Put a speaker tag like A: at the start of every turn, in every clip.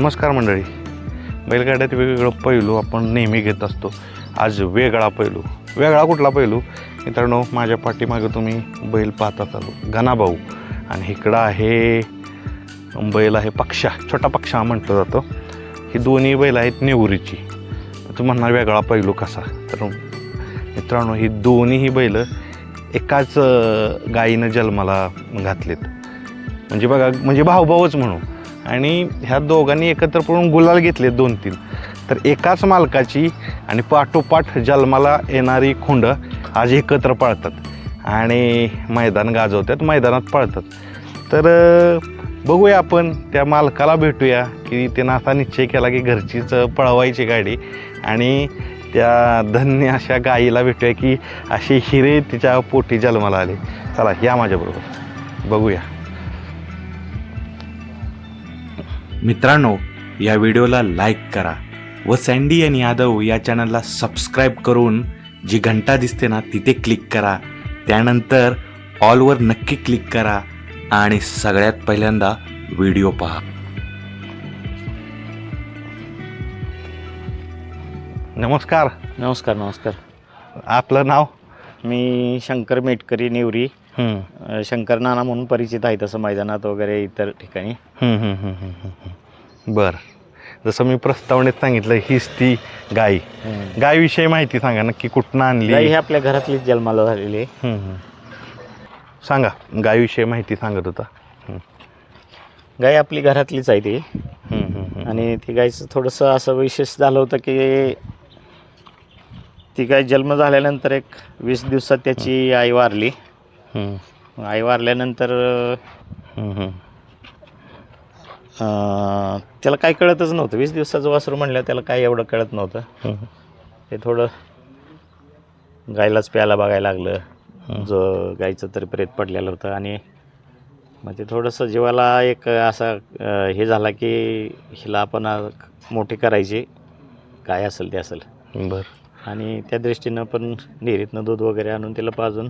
A: नमस्कार मंडळी. बैलगाड्यात वेगवेगळं पैलू आपण नेहमी घेत असतो. आज वेगळा पैलू. वेगळा कुठला पैलू? मित्रांनो माझ्या पाठीमागे तुम्ही बैल पाहता चालू गणाभाऊ. आणि इकडं आहे बैल आहे पक्षा. छोटा पक्षा म्हटलं जातं. ही दोन्ही बैल आहेत नेवरीची तू म्हणणार वेगळा पैलू कसा? तर मित्रांनो ही दोन्हीही बैल एकाच गायीनं जन्माला घातलेत. म्हणजे बघा म्हणजे भाऊभाऊच म्हणू. आणि ह्या दोघांनी एकत्र पडून गुलाल घेतले दोन तीन. तर एकाच मालकाची आणि पाठोपाठ जन्माला येणारी खुंड आज एकत्र पळतात आणि मैदान गाजवतात मैदानात पळतात. तर बघूया आपण त्या मालकाला भेटूया की त्यानं असा निश्चय केला की घरचीच पळवायची गाडी आणि त्या धन्य अशा गायीला भेटूया की असे हिरे तिच्या पोटी जन्माला आले. चला या माझ्याबरोबर. बघूया.
B: मित्रांनो या व्हिडिओला लाईक करा व सँडी आणि यादव या चॅनलला सबस्क्राईब करून जी घंटा दिसते ना तिथे क्लिक करा. त्यानंतर ऑलवर नक्की क्लिक करा आणि सगळ्यात पहिल्यांदा व्हिडिओ पहा.
A: नमस्कार.
C: नमस्कार नमस्कार.
A: आपलं नाव?
C: मी शंकर मेटकरी नेवरी. अ, शंकर नाना म्हणून परिचित आहे तसं मैदानात वगैरे इतर ठिकाणी.
A: हम्म, हम्म, हम्म, हम्म, हम्म. बरं. जसं मी प्रस्तावनेत सांगितलं हीच ती गाय. गायविषयी माहिती सांगा नक्की कुठनं आणली?
C: गाई ही आपल्या घरातलीच जन्माला झालेली आहे.
A: हम्म, हम्म. सांगा गायविषयी माहिती सांगत होता. हम्म,
C: गाय आपली घरातलीच आहे ती.
A: हम्म, हम्म, हम्म.
C: आणि ती गायचं थोडंसं असं विशेष झालं होतं की ती गाय जन्म झाल्यानंतर एक वीस दिवसात त्याची आई वारली.
A: हम्म,
C: आई वारल्यानंतर त्याला काही कळतच नव्हतं. वीस दिवसाचं वासरू म्हणलं त्याला काही एवढं कळत नव्हतं. ते थोडं गायलाच प्यायला बघायला लागलं. जो गायचं तरी प्रेत पडलेलं होतं आणि मग ते थोडंसं जीवाला एक असा हे झाला की हिला आपण मोठी करायची. काय असेल ते असेल.
A: बरं.
C: आणि त्या दृष्टीनं पण डेअरीतनं दूध वगैरे आणून तिला पाजून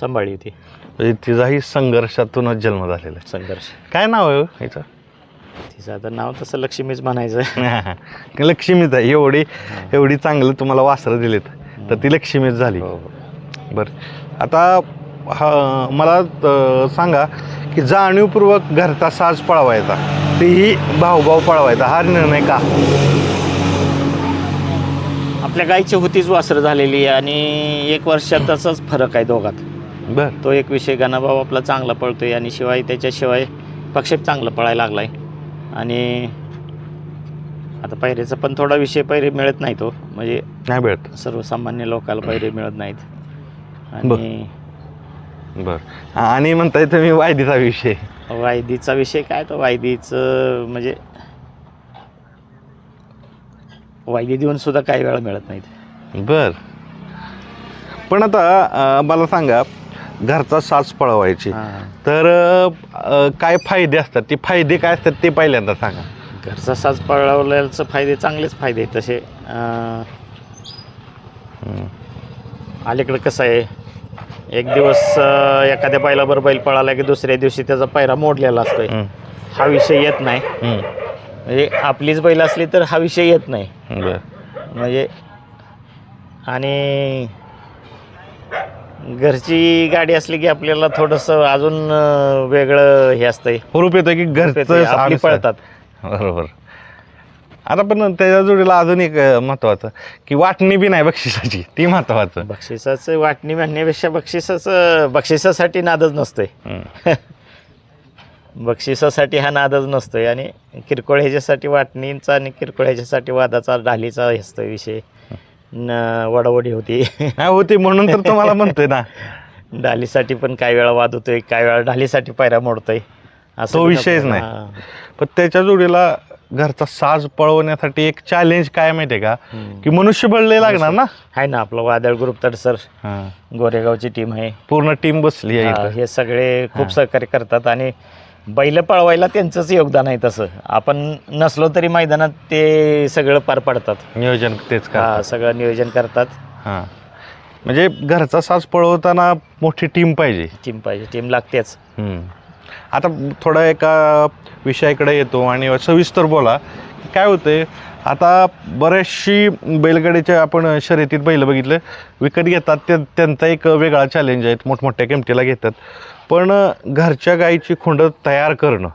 C: सांभाळली होती.
A: म्हणजे तिचाही संघर्षातूनच जन्म झालेला आहे.
C: संघर्ष.
A: काय नाव आहे हो? याचं
C: तिचं आता नाव तसं लक्ष्मीच म्हणायचं.
A: लक्ष्मीच आहे. एवढी एवढी चांगलं तुम्हाला वासरं दिलेत तर ती लक्ष्मीच झाली.
C: हो
A: बरं. आता हा मला अं, सांगा की जाणीवपूर्वक घरचा साज पळवायचा तेही भाऊभाऊ पळवायचा हा निर्णय का?
C: आपल्या गायची होतीच वासरं झालेली आणि एक वर्षातच फरक आहे दोघात.
A: बर.
C: तो एक विषय गणाभाव आपला चांगला पळतोय आणि शिवाय त्याच्याशिवाय पक्षेप चांगला पळायला लागलाय. आणि आता पैरेचा पण थोडा विषय पैरे मिळत नाही तो म्हणजे
A: नाही मिळत.
C: सर्वसामान्य लोकांना पैरे मिळत नाहीत. आणि
A: बर. आणि म्हणताय तुम्ही वायदीचा विषय.
C: वायदीचा विषय काय तो? वायदीचं म्हणजे वायदी देऊन सुद्धा काही वेळा मिळत नाहीत.
A: बर. पण आता मला सांगा घरचा साज पळवायची. तर अं, काय फायदे असतात? ते फायदे काय असतात ते पहिल्यांदा सांगा.
C: घरचा साज पळवल्याचं फायदे चांगलेच फायदे आहेत तसे. अं,
A: हम्म.
C: अलीकडं कसं आहे? एक दिवस अं, एखाद्या बैलाबरोबर बैल पळाला की दुसऱ्या दिवशी त्याचा पायरा मोडलेला असतोय.
A: हम्म.
C: हा विषय येत नाही.
A: हम्म.
C: म्हणजे आपलीच बैल असली तर हा विषय येत नाही.
A: बर.
C: म्हणजे आणि घरची गाडी असली की आपल्याला थोडंसं अजून वेगळं हे असतंय.
A: हुरूप येतं की घरचं
C: आपली पळतात.
A: बरोबर. आता पण त्याच्या जोडीला अजून एक अं, महत्वाचं की वाटणी बी नाही बक्षिसाची ती महत्वाचं.
C: बक्षिसाचं वाटणी म्हणण्यापेक्षा बक्षिसाचं बक्षिसासाठी नादच नसतोय.
A: हम्म.
C: बक्षिसासाठी हा नादच नसतोय. आणि किरकोळ ह्याच्यासाठी वाटणींचा आणि किरकोळ ह्याच्यासाठी वादाचा ढालीचा हे असतो विषय. वडावडी होती
A: हा होती म्हणून तर तुम्हाला म्हणतोय ना
C: ढालीसाठी पण काही वेळा वाद होतोय काही वेळा ढालीसाठी पायऱ्या मोडतोय असं
A: तो विषयच. नाही. पण त्याच्या जोडीला घरचा साज पळवण्यासाठी एक चॅलेंज काय माहितीये का. की मनुष्यबळ लय लागणार ना
C: आहे ना आपलं वादळ ग्रुप तर सर. गोरेगावची टीम आहे
A: पूर्ण टीम बसली आहे
C: हा, सगळे. खूप सहकार्य करतात आणि बैल पळवायला त्यांचंच योगदान आहे तसं. आपण नसलो तरी मैदानात ते सगळं पार पाडतात.
A: नियोजन तेच का
C: हा सगळं नियोजन करतात.
A: हा. म्हणजे घरचा साज पळवताना मोठी टीम पाहिजे.
C: टीम पाहिजे टीम लागतेच.
A: हम्म. आता थोडा एका विषयाकडे येतो आणि सविस्तर बोला. काय होतंय आता बऱ्याचशी बैलगाडीच्या आपण शर्यतीत बैल बघितलं. विकत घेतात ते त्यांचा एक वेगळा चॅलेंज आहे मोठमोठ्या किमतीला घेतात. पण घरच्या गाईची खोंड तयार करणं.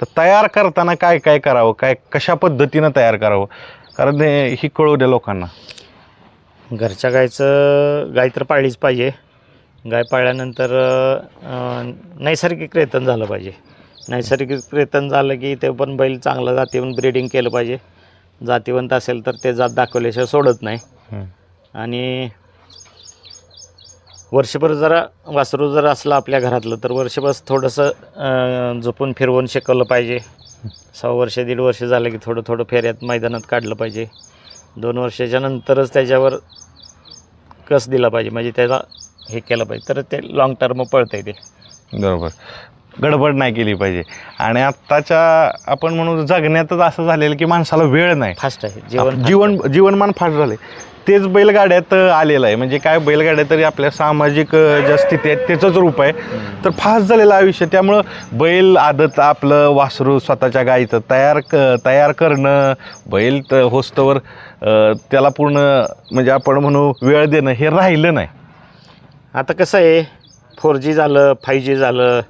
A: तर तयार करताना काय काय करावं? काय कशा पद्धतीनं तयार करावं? कारण हे- कळू द्या लोकांना.
C: घरच्या गायचं गाय तर पाळलीच पाहिजे. गाय पाळल्यानंतर नैसर्गिक रेतन झालं पाहिजे. नैसर्गिक रेतन झालं की ते पण बैल चांगलं जातीवंत ब्रिडिंग केलं पाहिजे. जातीवंत असेल तर ते जात दाखवल्याशिवाय सोडत नाही. आणि वर्षभर जरा वासरू जर असलं आपल्या घरातलं तर वर्षभर थोडंसं अं, जपून फिरवून शिकवलं पाहिजे. सहा वर्ष दीड वर्ष झालं की थोडं थोडं फेऱ्यात मैदानात काढलं पाहिजे. दोन वर्षाच्या नंतरच त्याच्यावर कस दिला पाहिजे म्हणजे त्याला हे केलं पाहिजे. तर ते लॉंग टर्म पळतं ते.
A: बरोबर. गडबड नाही केली पाहिजे. आणि आत्ताच्या आपण म्हणू जगण्यातच असं झालेलं की माणसाला वेळ नाही.
C: फास्ट आहे. जेवण
A: जीवन जीवनमान फास्ट झाले तेच बैलगाड्यात आलेलं आहे. म्हणजे काय बैलगाड्या तरी आपल्या सामाजिक ज्या स्थिती आहेत त्याचंच रूप आहे. तर फास्ट झालेलं आयुष्य त्यामुळं बैल आदत आपलं वासरू स्वतःच्या गाईचं तयार क तयार करणं बैल त होस्तवर त्याला पूर्ण म्हणजे आपण म्हणू वेळ देणं हे राहिलं नाही.
C: आता कसं आहे फोर जी झालं फाईव्ह जी झालं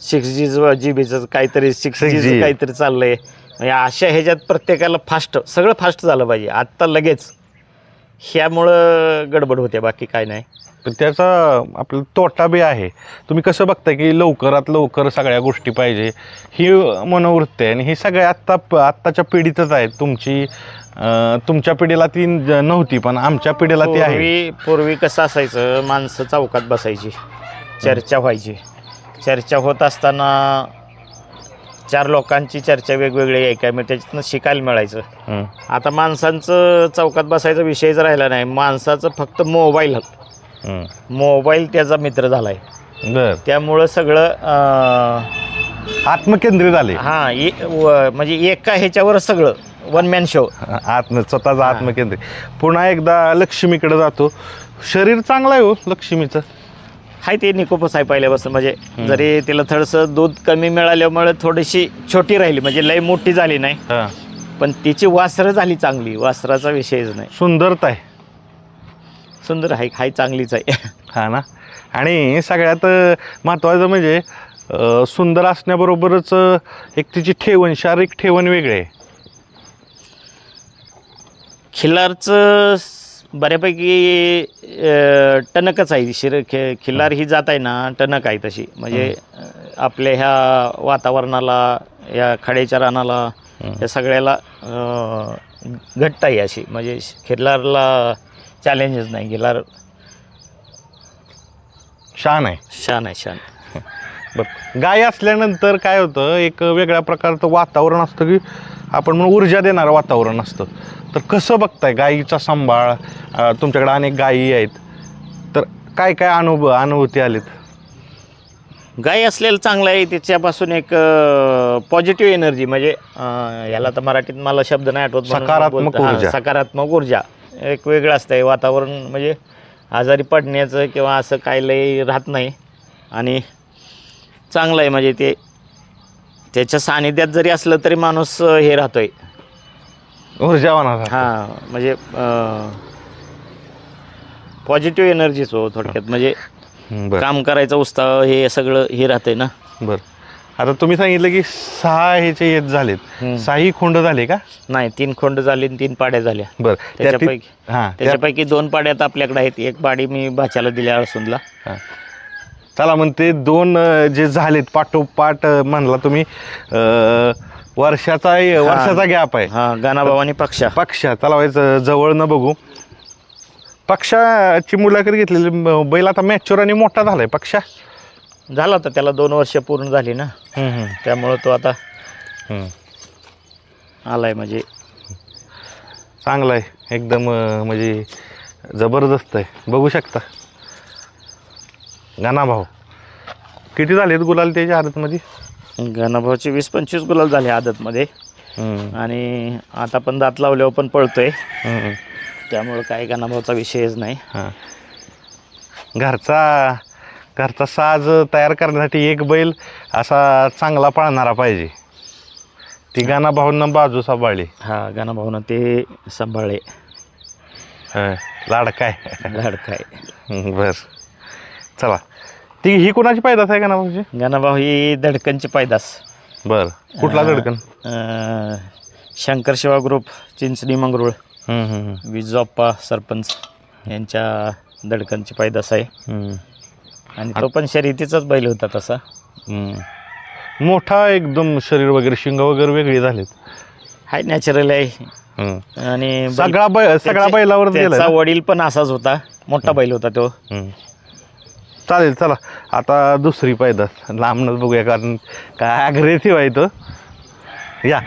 C: सिक्स जी जी बीचं काहीतरी सिक्स
A: 6G.
C: जीचं काहीतरी चाललं आहे म्हणजे अशा ह्याच्यात प्रत्येकाला फास्ट सगळं फास्ट झालं पाहिजे. आत्ता लगेच. ह्यामुळं गडबड होते बाकी काय नाही.
A: पण त्याचा आपला तोटा बी आहे. तुम्ही कसं बघता की लवकरात लवकर सगळ्या गोष्टी पाहिजे ही मनोवृत्ती आहे आणि ही सगळ्या आत्ता आत्ताच्या पिढीतच आहे तुमची अं, तुमच्या पिढीला ती ज- नव्हती पण आमच्या पिढीला ती आहे.
C: पूर्वी पूर्वी कसं असायचं माणसं चौकात बसायची चर्चा व्हायची. चर्चा होत असताना चार लोकांची चर्चा वेगवेगळी ऐकाय मग त्याच्यातनं शिकायला मिळायचं.
A: हं.
C: आता माणसांचं चौकात बसायचा विषयच राहिला नाही. माणसाचं फक्त मोबाईल
A: हं.
C: मोबाईल त्याचा मित्र झाला आहे
A: बर.
C: त्यामुळं सगळं अं,
A: आत्मकेंद्रित आले.
C: हां ए- व- म्हणजे एका ह्याच्यावर सगळं. वन मॅन शो
A: आत्म स्वतःचं आत्मकेंद्रित. पुन्हा एकदा लक्ष्मीकडे जातो. शरीर चांगलं आहे हो लक्ष्मीचं.
C: हाय ते निकोपच आहे पहिल्यापासून. म्हणजे जरी तिला थोडंसं दूध कमी मिळाल्यामुळे थोडीशी छोटी राहिली म्हणजे लय मोठी झाली नाही.
A: हां.
C: पण तिची वासरं झाली चांगली वासराचा विषयच नाही.
A: सुंदरता आहे.
C: सुंदर आहे हाय चांगलीच आहे.
A: हा ना? आणि सगळ्यात अ, महत्त्वाचं म्हणजे अ, सुंदर असण्याबरोबरच अ, एक तिची ठेवण शारीरिक ठेवण वेगळी आहे.
C: खिल्लारचं स- बऱ्यापैकी अं, टणकच आहे. शिर खि खिल्लार ही. जात आहे ना टणक आहे तशी. म्हणजे अं, आपल्या ह्या वातावरणाला या खड्याच्या रानाला या सगळ्याला अं, घट्ट आहे अशी. म्हणजे खिल्लारला चॅलेंजच नाही. खिल्लार
A: शान आहे.
C: शान आहे शान.
A: बरं. गाय असल्यानंतर काय होतं? एक वेगळ्या प्रकारचं वातावरण असतं की आपण म्हणून ऊर्जा देणारं वातावरण असतं. तर कसं बघताय गायीचा सांभाळ तुमच्याकडे अनेक गायी आहेत तर काय काय अनुभव अनुभूती आलीत?
C: गाय असलेलं चांगलं आहे त्याच्यापासून एक पॉझिटिव्ह एनर्जी म्हणजे याला तर मराठीत मला शब्द नाही आठवत
A: सकारात्मक ऊर्जा.
C: सकारात्मक ऊर्जा. एक वेगळं असतं वातावरण म्हणजे आजारी पडण्याचं किंवा असं काय लय राहत नाही. आणि चांगलं आहे म्हणजे ते त्याच्या सानिध्यात जरी असलं तरी माणूस हे राहतोय.
A: ऊर्जावान.
C: हां म्हणजे पॉझिटिव्ह एनर्जीच हो थोडक्यात. म्हणजे
A: बरं.
C: काम करायचं उत्साह हे सगळं हे राहतंय ना.
A: बरं. आता तुम्ही सांगितलं की सहा ह्याचे येत झालेत. सहाही खोंड झाले का?
C: नाही तीन खोंड झाली आणि तीन पाड्या झाल्या.
A: बरं. त्यातील-
C: त्याच्यापैकी
A: हां त्या-
C: त्याच्यापैकी दोन पाड्यात आपल्याकडे आहेत. एक पाडी मी भाच्याला दिल्या अळसूनला
A: हां. चला मग ते दोन अं, जे झालेत पाठोपाठ अं, म्हणला तुम्ही अं, वर्षाचा वर्षाचा गॅप आहे.
C: हा गाणाभाऊ आणि पक्षा.
A: पक्षा व्हायचं जवळ न बघू. पक्षाची मुलाखत घेतलेली बैल आता मॅच्युअर आणि मोठा झालाय पक्षा.
C: झाला तर त्याला दोन वर्ष पूर्ण झाली ना. त्यामुळं तो आता आलाय म्हणजे.
A: चांगला आहे एकदम अं, म्हणजे जबरदस्त आहे. बघू शकता. गाना भाऊ किती झालेत गुलाल त्याच्या आदतमध्ये
C: गाणाभाऊचे वीस पंचवीस गुलाल झाले आदतमध्ये. आणि आता पण दात लावल्यावर पण पळतोय. त्यामुळं काय गाणाभाऊचा विषयच नाही.
A: हां. घरचा घरचा साज तयार करण्यासाठी एक बैल असा चांगला पळणारा पाहिजे. ती गाणा भाऊंना बाजू सांभाळली.
C: हा गाणाभाऊनं ते सांभाळले.
A: लाडकाय
C: लाडकाय
A: बर. चला. ती ही कोणाची पैदास आहे गाणा भाऊची
C: गाणाभाऊ ही धडकनची पैदास.
A: बर. कुठला धडकन?
C: अं, शंकर शिवा ग्रुप चिंचणी मंगरुळ.
A: हम्म, हम्म,
C: विजोप्पा सरपंच यांच्या दडकनची पैदास आहे.
A: हम्म,
C: आणि तो पण शर्यतीचाच बैल होता तसा.
A: हम्म. मोठा एकदम शरीर वगैरे शिंग वगैरे वेगळी झालीत.
C: हाय नॅचरल आहे.
A: हम्म.
C: आणि बैल-
A: सगळा बै सगळा
C: त्याचे-
A: बैलावर
C: त्याचा
A: गेला
C: वडील पण असाच होता. मोठा बैल होता तो.
A: हम्म. चालेल चला. आता दुसरी पैदास. लांबनच बघूया कारण काय अग्रेसिव्ह आहे तो. या.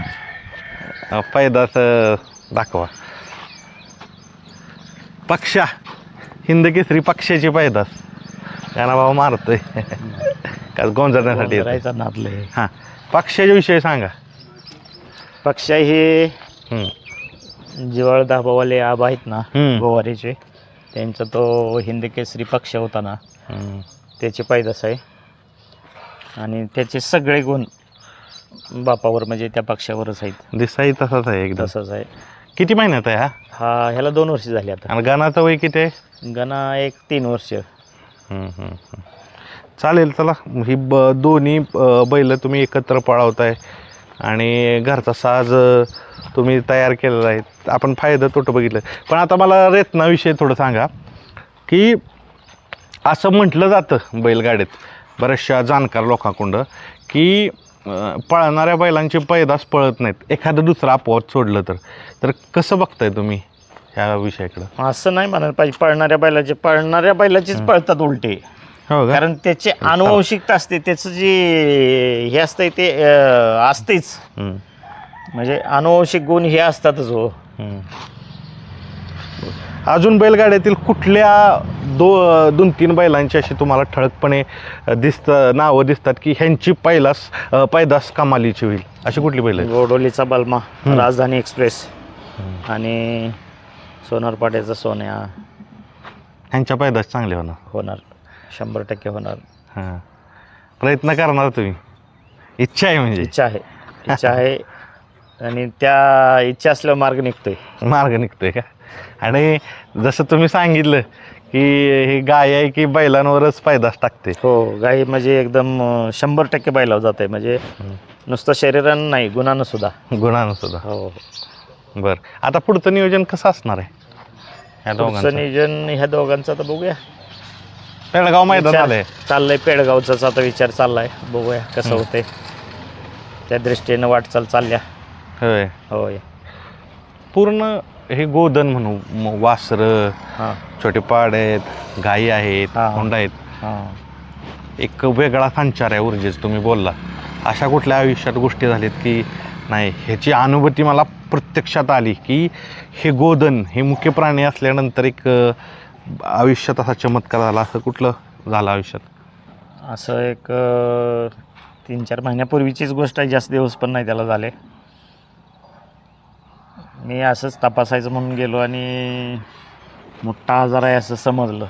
A: अं, दाखवा. पक्षा. हिंद केसरी पक्षाची पैदास. यांना भाऊ मारतोय. का
C: नातलं हे.
A: हां. पक्षाच्या विषयी सांगा.
C: पक्ष हे
A: हम्म.
C: जिवाळ दाबावाले आबा आहेत ना
A: हम्म.
C: गोवारीचे. त्यांचा तो हिंद केसरी पक्ष होता ना. त्याची पैदास आहे. आणि त्याचे सगळे गुण बापावर म्हणजे त्या पक्षावरच आहेत.
A: दिसाई तसाच आहे एकदम.
C: तसंच आहे.
A: किती महिन्यात आहे हा?
C: हा ह्याला दोन वर्ष झाली आता.
A: आणि गाण्याचं वय किती आहे?
C: गणा एक तीन वर्ष.
A: चालेल चला. ही ब दोन्ही बैल तुम्ही एकत्र पळवताय. आणि घरचा साज तुम्ही तयार केलेला आहे. आपण फायदा तोटं बघितलं. पण आता मला रेतनाविषयी थोडं सांगा. की असं म्हटलं जातं बैलगाडीत बऱ्याचशा जाणकार लोकांकडं की पळणाऱ्या बैलांची पैदास पळत नाहीत. एखादं दुसरं अपवाद सोडलं तर. तर कसं बघताय तुम्ही ह्या विषयाकडं?
C: असं नाही म्हणायला पाहिजे. पळणाऱ्या बैलाचे पळणाऱ्या बैलाचीच पळतात उलटे.
A: हो
C: कारण त्याचे अनुवंशिकता असते. त्याचं जे हे असतंय ते असतेच. म्हणजे अनुवंशिक गुण हे असतातच हो.
A: अजून बैलगाड्यातील कुठल्या दो दोन तीन बैलांची अशी तुम्हाला ठळकपणे दिसत नावं दिसतात की ह्यांची पैलास पैदास कमालीची होईल? अशी कुठली बैल
C: गोडोलीचा बलमा राजधानी एक्सप्रेस. आणि सोनारपाड्याचा सोन्या.
A: ह्यांच्या पैदास चांगले होणार?
C: होणार. शंभर टक्के होणार.
A: हां. प्रयत्न करणार तुम्ही? इच्छा आहे म्हणजे?
C: इच्छा आहे. इच्छा आहे. आणि त्या इच्छा असल्यावर मार्ग निघतोय.
A: मार्ग निघतोय का? आणि जसं तुम्ही सांगितलं की ही गाय आहे की बैलांवरच पैदास टाकते.
C: हो गाई म्हणजे एकदम अं, शंभर टक्के बैलावर जात. म्हणजे नुसतं शरीरानं नाही गुणानं सुद्धा.
A: गुणानं सुद्धा.
C: हो.
A: बरं. आता पुढचं नियोजन कसं असणार आहे? ह्या
C: पुढचं
A: दोघांचं.
C: नियोजन ह्या दोघांचं आता बघूया.
A: पेडगाव मैदान
C: विचार
A: आलंय
C: चाललंय पेडगावचाच आता विचार चाललाय. बघूया कसं होतंय. त्या दृष्टीनं वाटचाल चालल्या.
A: होय.
C: होय.
A: पूर्ण हे गोधन म्हणू वासरं
C: हां.
A: छोटे पाड आहेत गायी आहेत
C: हा.
A: होंडा आहेत.
C: हां.
A: एक वेगळा संचार आहे ऊर्जेचा तुम्ही बोलला. अशा कुठल्या आयुष्यात गोष्टी झाल्यात की नाही ह्याची अनुभूती मला प्रत्यक्षात आली की हे गोधन हे मुख्य प्राणी असल्यानंतर एक अ, आयुष्यात असा चमत्कार झाला असं कुठलं झालं आयुष्यात?
C: असं एक अं, तीन चार महिन्यापूर्वीचीच गोष्ट आहे जास्त दिवस पण नाही त्याला झाले. मी असंच तपासायचं म्हणून गेलो आणि मोठा आजार आहे असं समजलं.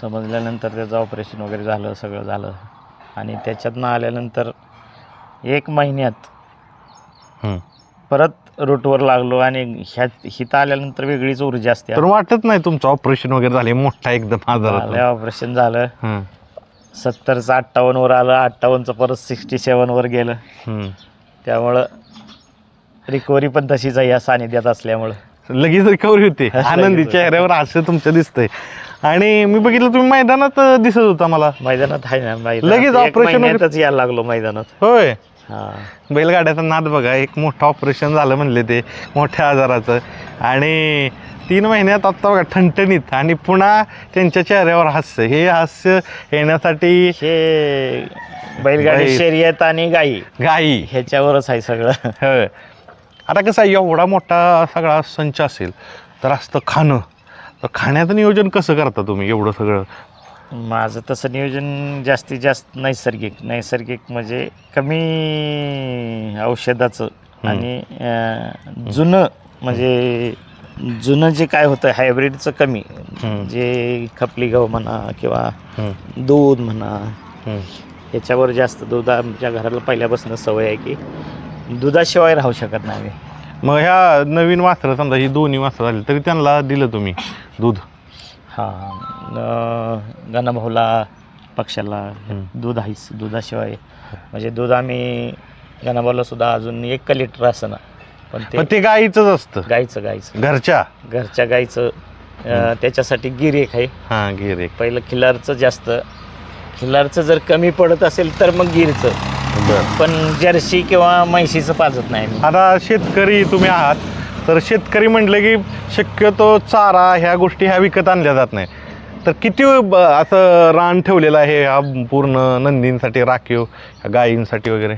C: समजल्यानंतर त्याचं ऑपरेशन वगैरे झालं सगळं झालं आणि त्याच्यातनं आल्यानंतर एक महिन्यात. परत रूटवर लागलो आणि ह्या हिथं आल्यानंतर वेगळीच ऊर्जा असते
A: तर वाटत नाही तुमचं ऑपरेशन वगैरे झाले मोठा एकदम आजारात
C: ऑपरेशन झालं. सत्तरचं अठ्ठावन्नवर आलं अठ्ठावन्नचं परत सिक्स्टी सेवनवर गेलं. त्यामुळं रिकव्हरी पण तशीच आहे या सानिध्यात असल्यामुळं.
A: लगेच रिकव्हरी होते. आनंदी. चेहऱ्यावर असं तुमचं दिसतंय. आणि मी बघितलं तुम्ही मैदानात दिसत होता मला.
C: मैदानात आहे ना मैदानात.
A: लगेच
C: एक
A: operation वगैरे-
C: महिन्यातच यायला लागलो मैदानात.
A: होय.
C: हां.
A: बैलगाड्याचा नाद बघा एक मोठं ऑपरेशन झालं म्हणले ते मोठ्या आजाराचं. आणि तीन महिन्यात आत्ता बघा ठणठणीत आणि पुन्हा त्यांच्या चेहऱ्यावर हास्य. हे हास्य येण्यासाठी
C: हे बैलगाडी
A: बैल.
C: शर्यत आणि गाई.
A: गाई.
C: ह्याच्यावरच आहे सगळं.
A: होय. आता कसं आहे एवढा मोठा सगळा संच असेल तर असतं खाणं. तर खाण्याचं नियोजन कसं करता तुम्ही एवढं सगळं?
C: माझं तसं नियोजन जास्तीत जास्त नैसर्गिक. नैसर्गिक म्हणजे कमी औषधाचं आणि अं, जुनं म्हणजे जुनं जे काय होतं हायब्रिडचं कमी. जे खपली गहू म्हणा किंवा दूध म्हणा
A: हम्म.
C: याच्यावर जास्त दूध आमच्या घराला पहिल्यापासून सवय आहे की दुधाशिवाय राहू शकत नाही. आम्ही
A: मग ह्या नवीन वासरं समजा ही दोन्ही वासरं झाली तरी त्यांना दिलं तुम्ही दूध?
C: हां गणाभाऊला पक्षाला. दूध आहेच दुधाशिवाय. म्हणजे दूध आम्ही गणाभाऊला सुद्धा अजून एक लिटर असं ना. पण
A: पण
C: ते
A: ते गाईचंच असतं.
C: गाईचं गाईचं.
A: घरच्या?
C: घरच्या गाईचं अं, त्याच्यासाठी गिर एक आहे.
A: हा गिर एक.
C: पहिलं खिलारचं जास्त. खिलारचं जर कमी पडत असेल तर मग गिरचं.
A: बर
C: पण जर्सी किंवा म्हैशीचं पाजत नाही.
A: आता शेतकरी तुम्ही आहात तर शेतकरी म्हटलं की शक्यतो चारा ह्या गोष्टी ह्या विकत आणल्या जात नाही तर किती ब- असं रान ठेवलेलं आहे हा पूर्ण नंदींसाठी राखीव गायींसाठी वगैरे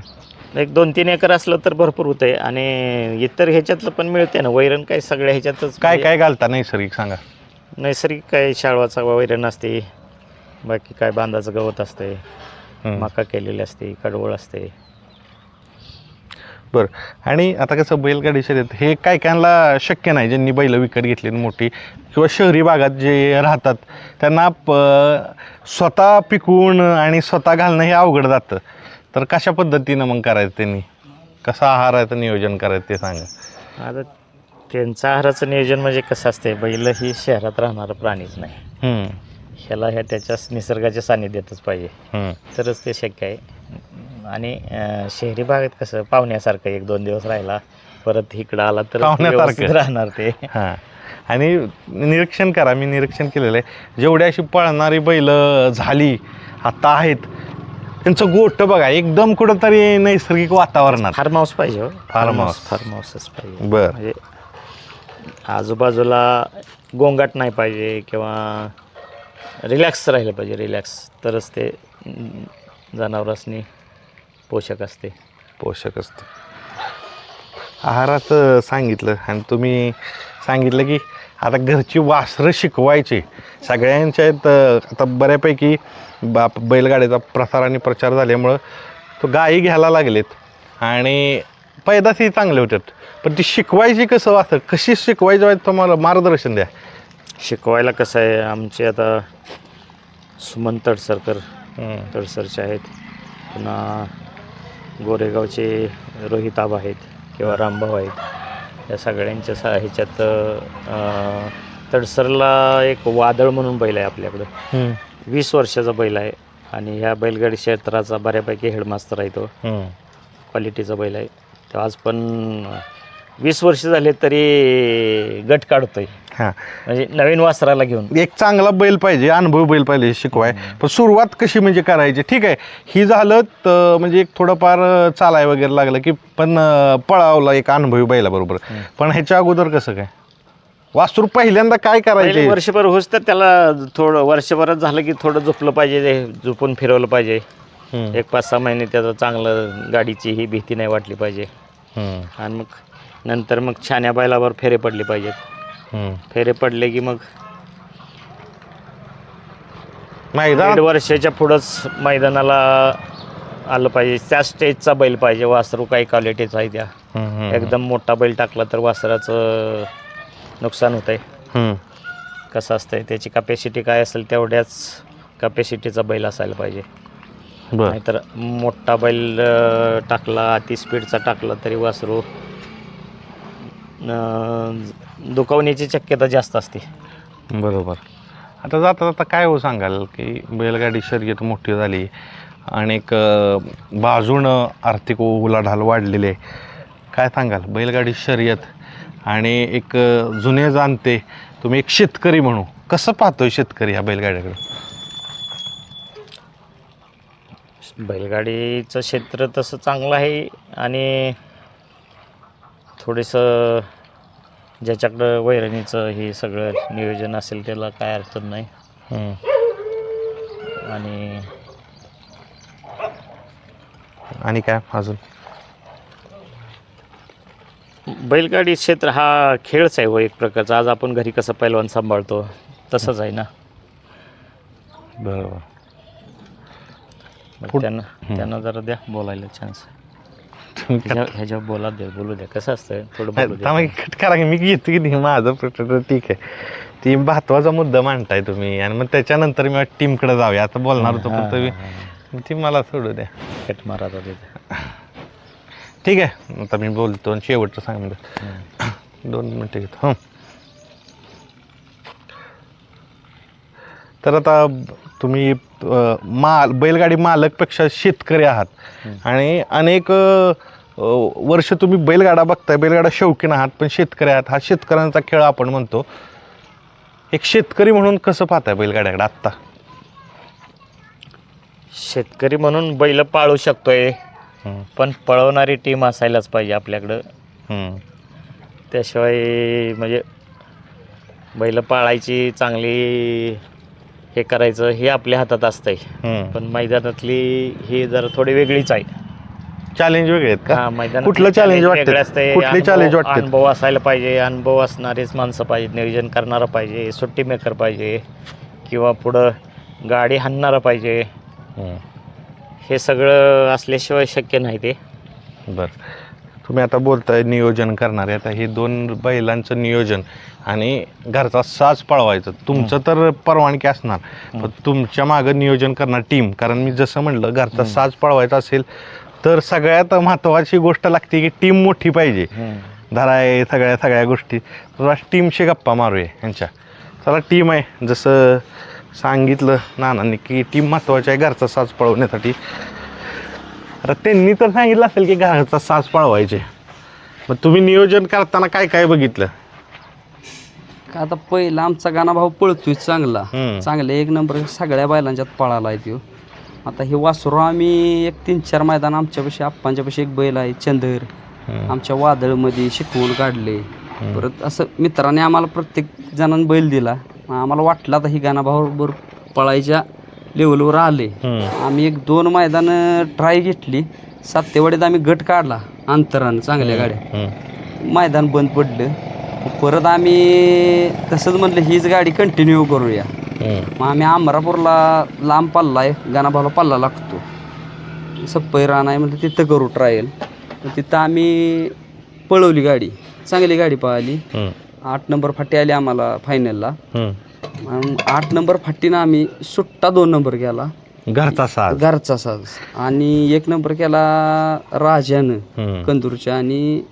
C: एक दोन तीन एकर असलं तर भरपूर होतंय आणि इतर ह्याच्यातलं पण मिळते ना वैरण काय सगळ्या ह्याच्यातच
A: काय
C: म्हणजे
A: काय घालता नैसर्गिक सांगा
C: नैसर्गिक काय शाळवाचा वैरण असते बाकी काय बांधाचं गवत असते
A: हम्म.
C: मका केलेली असते कडवळ असते.
A: बरं. आणि आता कसं बैलगाडी शर्यत हे काय कायला शक्य नाही ज्यांनी बैल विकत घेतली मोठी किंवा शहरी भागात जे राहतात त्यांना स्वतः पिकवून आणि स्वतः घालणं हे अवघड जातं. तर कशा पद्धतीनं मग करायचं त्यांनी? कसं आहाराचं नियोजन करायचं ते सांगा.
C: आता त्यांचं आहाराचं नियोजन म्हणजे कसं असते बैल ही शहरात राहणारा प्राणीच नाही. ह्याला ह्या त्याच्या निसर्गाच्या सानिध्यातच पाहिजे. तरच ते शक्य आहे आणि अं, शहरी भागात कसं पाहुण्यासारखं एक दोन दिवस राहिला परत इकडं आला तर
A: पाहुण्यासारखं.
C: राहणार ते
A: हां आणि निरीक्षण करा मी निरीक्षण केलेलं आहे जेवढी अशी पळणारी बैल झाली आता आहेत त्यांचं गोष्ट बघा एकदम कुठंतरी नैसर्गिक वातावरणात
C: फार्म हाऊस पाहिजे हो.
A: Farm house.
C: फार्म हाऊसच पाहिजे
A: बर
C: म्हणजे आजूबाजूला गोंगाट नाही पाहिजे किंवा रिलॅक्स राहिलं पाहिजे रिलॅक्स. तरच ते जनावरांनी जनावरांसनी पोषक असते.
A: पोषक असते. आहाराचं सांगितलं आणि तुम्ही सांगितलं की आता घरची वासरं शिकवायची. सगळ्यांच्या आहेत, आता बऱ्यापैकी बाप बैलगाड्याचा प्रसार आणि प्रचार झाल्यामुळं तो गायी घ्यायला लागलेत आणि पैदासही चांगले होतात. पण ती शिकवायची कसं वासर? कशी शिकवायची तुम्हाला मार्गदर्शन द्या.
C: शिकवायला कसं आहे? आमचे आता सुमन तडसरकर तडसरचे आहेत. पुन्हा गोरेगावचे रोहित आबा आहेत किंवा रामभाऊ आहेत. या सगळ्यांच्या सा ह्याच्यात तडसरला एक वादळ म्हणून बैल आहे आपल्याकडं. वीस वर्षाचा बैल आहे आणि ह्या बैलगाडी क्षेत्राचा बऱ्यापैकी हेडमास्तर आहे तो. क्वालिटीचा बैल आहे. तो आज पण वीस वर्ष झाले तरी गट काढतोय.
A: हां.
C: म्हणजे नवीन वासराला घेऊन.
A: एक चांगला बैल पाहिजे अनुभवी बैल पाहिजे शिकवाय. पण सुरुवात कशी म्हणजे करायची? ठीक आहे ही झालं तर म्हणजे एक थोडंफार चालाय वगैरे लागलं की पण पळावला एक अनुभवी बैलाबरोबर. पण ह्याच्या अगोदर कसं काय? वास्तू पहिल्यांदा काय करायचे?
C: वर्षभर होस तर त्याला थोडं वर्षभरात झालं की थोडं झोपलं पाहिजे झोपून फिरवलं पाहिजे. एक पाच सहा महिने त्याचं चांगलं गाडीची ही भीती नाही वाटली पाहिजे. आणि मग नंतर मग छान्या बैलावर फेरे पडले पाहिजेत. फेरे पडले की मग
A: मैदानात
C: दीड वर्षाच्या पुढंच मैदानाला आलं पाहिजे. त्या स्टेजचा बैल पाहिजे. वासरू काही क्वालिटीचा आहे त्या. एकदम मोठा बैल टाकला तर वासराचं नुकसान होतंय.
A: हम्म.
C: कसं असतंय त्याची कपॅसिटी काय असेल तेवढ्याच कपॅसिटीचा बैल असायला पाहिजे. नाहीतर मोठा बैल टाकला अति स्पीडचा टाकला तरी वासरू अं, दुखावण्याची शक्यता जास्त असते.
A: बरोबर. आता जाता जाता काय हो सांगाल की बैलगाडी शर्यत मोठी झाली अनेक अं, बाजूनं आर्थिक उलाढाल वाढलेली आहे. काय सांगाल? बैलगाडी शर्यत आणि एक अं, जुने जाणते तुम्ही एक शेतकरी म्हणू. कसं पाहतोय शेतकरी ह्या बैलगाड्याकडे?
C: बैलगाडीचं क्षेत्र तसं चांगलं आहे आणि थोडंसं ज्याच्याकडं वैरणीचं हे सगळं नियोजन असेल त्याला काय अडचण नाही. आणि
A: आणि काय अजून?
C: बैलगाडी क्षेत्र हा खेळच आहे व एक प्रकारचा. आज आपण घरी कसं पैलवान सांभाळतो तसंच आहे ना.
A: बरोबर.
C: मग त्यांना त्यांना जरा द्या बोलायला चान्स ह्याच्या- ह्याच्यावर बोला द्या बोलू द्या. कसं असतं? थोडं बोलू द्या.
A: थांबा कट करा की मी घेतो की नाही? माझं प्रश्न ठीक आहे. ती महत्त्वाचा मुद्दा मांडताय तुम्ही. आणि मग त्याच्यानंतर मी टीमकडे जाऊया. आता बोलणार होतो पण तुम्ही ती मला सोडू द्या.
C: कट मारा आता तिथे.
A: ठीक आहे. आता मी बोलतो आणि शेवटचं सांगितलं दोन मिनटं घेतो. हं. तर आता तुम्ही अं, माल बैलगाडी मालकपेक्षा शेतकरी आहात. आणि अनेक अं, अं, वर्ष तुम्ही बैलगाडा बघताय. बैलगाडा शौकीन आहात पण शेतकरी आहात. हा शेतकऱ्यांचा खेळ आपण म्हणतो. एक शेतकरी म्हणून कसं पाहताय बैलगाड्याकडे आत्ता?
C: शेतकरी म्हणून बैल पाळू शकतोय. पण पळवणारी टीम असायलाच पाहिजे आपल्याकडं. त्याशिवाय म्हणजे बैल पाळायची चांगली हे करायचं हे आपल्या हातात असतंय
A: हं.
C: पण मैदानातली ही जरा थोडी वेगळीच आहे
A: चॅलेंज वेगळे आहेत का
C: हा, मैदानात
A: कुठलं challenge वाटतं?
C: असतंय.
A: कुठले
C: अनुभव-
A: challenge वाटतात?
C: अनुभव असायला पाहिजे अनुभव असणारेच माणसं पाहिजे नियोजन करणारं पाहिजे सुट्टी मेकर पाहिजे किंवा पुढं गाडी हाणणारं पाहिजे.
A: हे
C: सगळं असल्याशिवाय शक्य नाही ते
A: बरं तुम्ही आता बोलताय नियोजन करणारे आता हे दोन बैलांचं नियोजन आणि घरचा साज पळवायचं. तुमचं तर परवानगी असणार. पण तुमच्या मागं नियोजन करणार टीम कारण मी जसं म्हणलं घरचा साज पळवायचा असेल तर सगळ्यात महत्त्वाची गोष्ट लागते की टीम मोठी पाहिजे. धराय सगळ्या सगळ्या गोष्टी. तर टीमशी गप्पा मारूया यांच्या. चला टीम आहे. जसं सांगितलं नानांनी की टीम महत्त्वाची आहे घरचा साज पळवण्यासाठी. आता त्यांनी तर सांगितलं असेल की घरचा साज पळवायचे. मग तुम्ही नियोजन करताना काय काय बघितलं?
D: का आता पहिला आमचा गाणा भाऊ पळतोय चांगला.
A: हम्म.
D: चांगला एक नंबर सगळ्या बैलांच्यात पळाला आहे तो आता हे वासरू आम्ही एक तीन चार मैदान आमच्यापाशी आप्पांच्यापाशी एक बैल आहे चंदर. आमच्या वादळमध्ये शिकवून काढले. परत असं मित्राने आम्हाला प्रत्येक जणांना बैल दिला. आम्हाला वाटलं आता ही गाणा भाऊ पळायच्या लेवलवर आले. आम्ही एक दोन मैदान ट्राय घेतली. सातेवाडीत आम्ही गट काढला अंतरानं चांगल्या गाड्या. मैदान बंद पडलं. परत आम्ही तसंच म्हटलं हीच गाडी कंटिन्यू करूया. मग आम्ही अमरापूरला लांब पल्ला आहे गाणाभाऊला पल्ला लागतो. सप्पई रान आहे म्हटलं तिथं करू ट्रायल तिथं आम्ही पळवली गाडी. चांगली गाडी पळाली आठ नंबर फाटी आली आम्हाला फायनलला आठ नंबर फाटीनं आम्ही सुट्टा दोन नंबर केला.
A: घरचा साज.
D: घरचा साज. आणि एक नंबर केला राजानं. कंदूरच्या आणि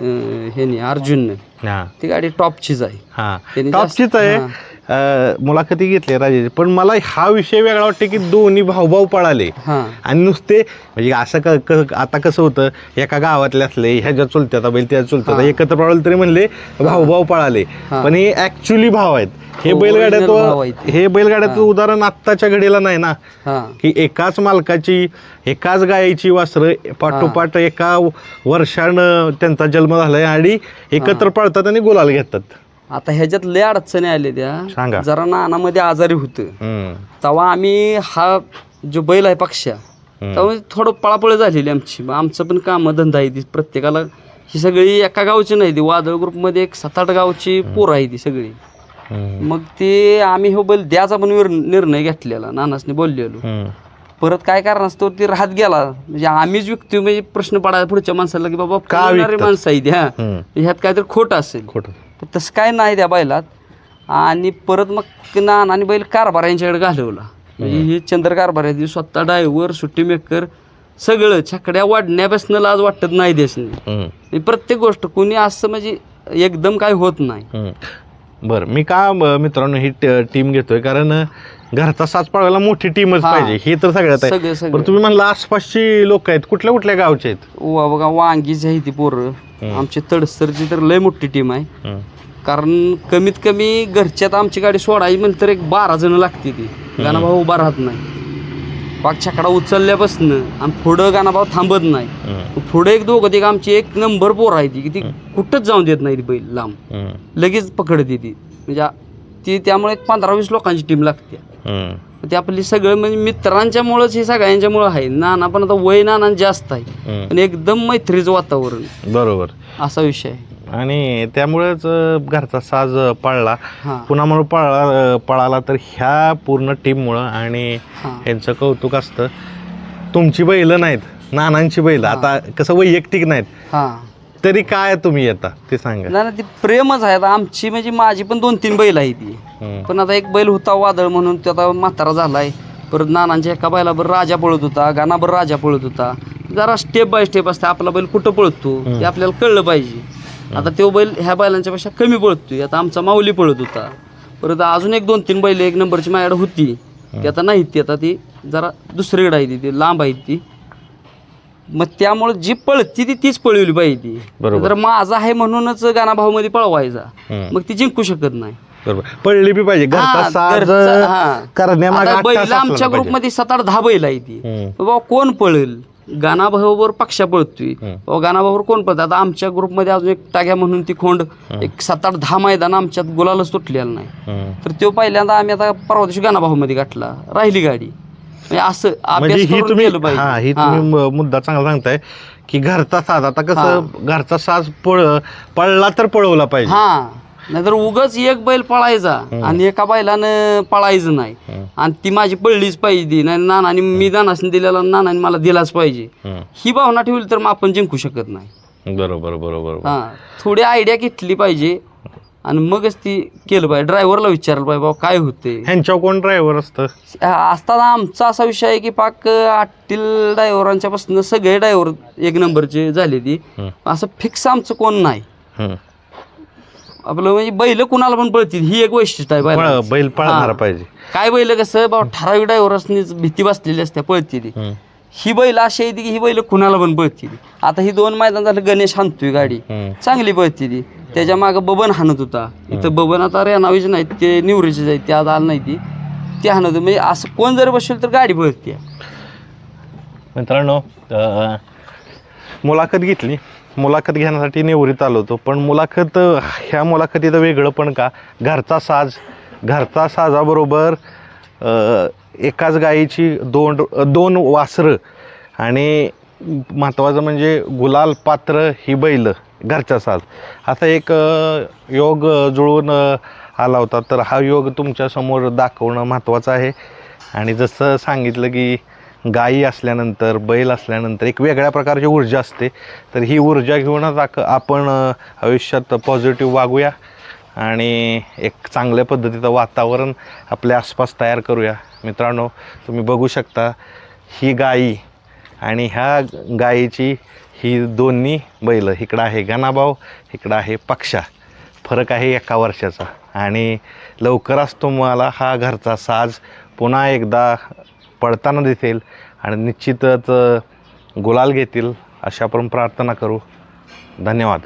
D: अं, ह्याने अर्जुननं.
A: हा.
D: ती गाडी टॉपचीच आहे.
A: हा.
D: त्यांनी जास्त-
A: टॉपचीच आहे.
D: हा.
A: मुलाखती घेतली राजेश पण मला हा विषय वेगळा वाटते की दोन्ही भाऊभाऊ पळाले. आणि नुसते म्हणजे असं क, क आता कसं होतं एका गावातले असले ह्याच्या चुलत्याचा बैल त्या चुलत्याचा एकत्र पळवले तरी म्हणले भाऊ भाऊ पळाले. पण हे ऍक्च्युली भाव आहेत. हे
D: हो, original भाव आहेत
A: बैलगाड्यात
D: ते.
A: हे बैलगाड्याचं उदाहरण आत्ताच्या घडीला नाही ना.
D: हां.
A: की एकाच मालकाची एकाच गायीची वासरं पाठोपाठ एका वर्षानं त्यांचा जन्म झालाय आणि एकत्र पळतात आणि गुलाल घेतात.
D: आता ह्याच्यात लय अडचणी आल्या
A: सांगा.
D: त्या जरा नानामध्ये आजारी होतं.
A: हम्म,
D: तेव्हा आम्ही हा जो बैल आहे पक्षा
A: हम्म.
D: तेव्हा थोडं पळापळ झालेली आमची. मग आमचं पण कामं धंदा आहे ती. प्रत्येकाला ही सगळी एका गावची नाही ती. वादळ ग्रुपमध्ये एक सात आठ गावची पोरं आहे ती सगळी.
A: हम्म,
D: मग ते आम्ही हो बैल द्याचा पण विर- निर्णय घेतलेला. नानासने बोललेलो.
A: हम्म,
D: परत काय कारण असतो ती राहत गेला. म्हणजे आम्हीच व्यक्ती म्हणजे प्रश्न पडायला पुढच्या माणसाला की बाबा
A: का विकतात?
D: माणसं आहे ह्या.
A: हम्म.
D: ह्यात काहीतरी खोट असेल.
A: खोटं.
D: पण तसं काय नाही त्या बैलात. आणि परत मग नानाने बैल कारभार यांच्याकडे घालवला. म्हणजे हे चंद्र कारभार आहे स्वतः ड्रायव्हर सुट्टी मेकर सगळं छकड्या वाढण्यापासून लाज वाटत नाही देशने. आणि प्रत्येक गोष्ट कोणी असं म्हणजे एकदम काय होत नाही.
A: बरं मी का अं, मित्रांनो ही टीम घेतोय? कारण अं, घरचा साज पळवायला मोठी टीमच
D: हा.
A: पाहिजे. हे तर सगळ्यात आहे.
D: सगळे
A: पण तुम्ही म्हणला आसपासची लोक आहेत. कुठल्या कुठल्या गावचे आहेत?
D: वा बघा वांगीची आहे ती पोरं. आमची तडसरची तर लय मोठी टीम आहे. कारण कमीत कमी घरच्यात आमची गाडी सोडायची म्हणलं तर एक बारा जण लागते ती. गाणाभाऊ उभा राहत नाही. पाक छकडा उचलल्यापासून आणि पुढं गाणाभाऊ थांबत नाही. पुढे एक दोघं ते आमची एक नंबर पोर आहे ती की ती कुठंच जाऊन देत नाही ती बैल लांब. लगेच पकडते ती. म्हणजे ती त्यामुळे एक पंधरा वीस लोकांची टीम लागते. ते आपली सगळं म्हणजे मित्रांच्यामुळंच हे सगळ्यांच्यामुळं आहे. नाना पण आता वय नाना जास्त आहे. पण एकदम मैत्रीचं वातावरण.
A: बरोबर.
D: असा विषय आहे.
A: आणि त्यामुळेच घरचा साज पळला. पुन्हा म्हणून पळा अं, पळाला तर ह्या पूर्ण टीममुळं आणि यांचं कौतुक असतं. तुमची बैलं नाहीत नानांची बैल. आता कसं वैयक्तिक नाहीत.
D: हां.
A: तरी काय तुम्ही येता? ते सांगा.
D: ना ती प्रेमच आहे. आता आमची म्हणजे माझी पण दोन तीन बैल आहे ती. पण आता एक बैल होता वादळ म्हणून तो आता म्हातारा झालाय. परत नानांच्या एका बैलाबर राजा पळत होता गाणाभर राजा पळत होता. जरा स्टेप बाय स्टेप असते. आपला बैल कुठं पळतो ते आपल्याला कळलं पाहिजे. आता तो बैल ह्या बैलांच्या पेक्षा कमी पळतोय. आता आमचा माऊली पळत होता. परत अजून एक दोन तीन बैल एक नंबरची माझ्याकडे होती. ती आता नाही ती आता ती जरा दुसरीकडे आहे ती लांब आहे ती. मग त्यामुळे जी पळती ती तीच पळवली पाहिजे ती.
A: बरोबर.
D: जर माझा आहे म्हणूनच गाणा भाऊमध्ये पळवायचा. मग ती जिंकू शकत नाही.
A: बरोबर. पडली बी पाहिजे.
D: बैल आमच्या. ग्रुपमध्ये सात आठ दहा बैल आहे ती. बाबा कोण पळेल? गाणा भाऊवर पक्षा पळतोय.
A: हम्म.
D: बाबा गाणा भाऊवर कोण पळत? आता आमच्या ग्रुपमध्ये अजून एक टाक्या म्हणून ती खोंड एक सात आठ दहा मैदान आमच्यात गुलालच तुटलेलं नाही. तर तो पहिल्यांदा आम्ही आता परवा दिवशी गाणा भाऊमध्ये गाठला. राहिली गाडी. म्हणजे असं
A: म्हणजे ही तुम्ही मुद्दा चांगला सांगताय की घरचा साज आता कसं घरचा साज पळ पळला तर पळवला पाहिजे.
D: हा. नाहीतर उगच एक बैल पळायचा आणि एका बैलानं पळायचं नाही. आणि ती माझी पळलीच पाहिजे. नाही नानाने मी नानाने दिलेला नानाने मला दिलाच पाहिजे. ही. भावना ठेवली तर मग आपण जिंकू शकत नाही.
A: बरोबर बरोबर
D: हा थोडी आयडिया घेतली पाहिजे. आणि मगच ती केलं पाहिजे. ड्रायव्हरला विचारलं पाहिजे बाबा काय होते
A: ह्यांच्यावर कोण ड्रायव्हर असतं?
D: असताना आमचा असा विषय आहे की पाक आटील ड्रायव्हरांच्या पासून सगळे ड्रायव्हर एक नंबरचे झाले ती. असं फिक्स आमचं कोण नाही. आपलं म्हणजे बैल कुणाला पण पळतील ही एक वैशिष्ट्य आहे
A: पळ-
D: बैलाचं.
A: बैल पळणारा
D: हा.
A: पाहिजे
D: काय बैल कसं बाबा ठराविक ड्रायव्हरसनीच भीती बसलेली असते पळती ती
A: हम्म.
D: ही बैल अशी आहे की ही बैल कुणाला पण पळती आता ही दोन मैदान झालं गणेश हाणतोय गाडी
A: हम्म.
D: चांगली पळती ती त्याच्या मागं बबन हाणत होता इथं बबन आता रेनावीचे नाहीत ते निवरीचे आहेत ते आता आलं नाही ती ते हाणत होतं. म्हणजे असं कोण जर बसेल तर गाडी पळते
A: मित्रांनो अं, मुलाखत घेतली मुलाखत घेण्यासाठी निवृत्त आलो होतो. पण मुलाखत ह्या मुलाखतीचं वेगळं पण का? घरचा साज घरचा साजाबरोबर एकाच गायीची दोन दोन वासरं आणि महत्त्वाचं म्हणजे गुलाल पात्र ही बैल घरचा साज. असा एक योग जुळून आला होता. तर हा योग तुमच्यासमोर दाखवणं महत्त्वाचं आहे. आणि जसं सांगितलं की गायी असल्यानंतर बैल असल्यानंतर एक वेगळ्या प्रकारची ऊर्जा असते. तर ही ऊर्जा घेऊनच आक आपण आयुष्यात पॉझिटिव्ह वागूया आणि एक चांगल्या पद्धतीचं वातावरण आपल्या आसपास तयार करूया. मित्रांनो तुम्ही बघू शकता ही गायी आणि ह्या गायीची ही दोन्ही बैल इकडं आहे गणाभाव इकडं आहे पक्षा. फरक आहे एका वर्षाचा. आणि लवकरच तुम्हाला हा घरचा साज पुन्हा एकदा पडताना दिसेल आणि निश्चितच गुलाल घेतील अशा आपण प्रार्थना करू. धन्यवाद.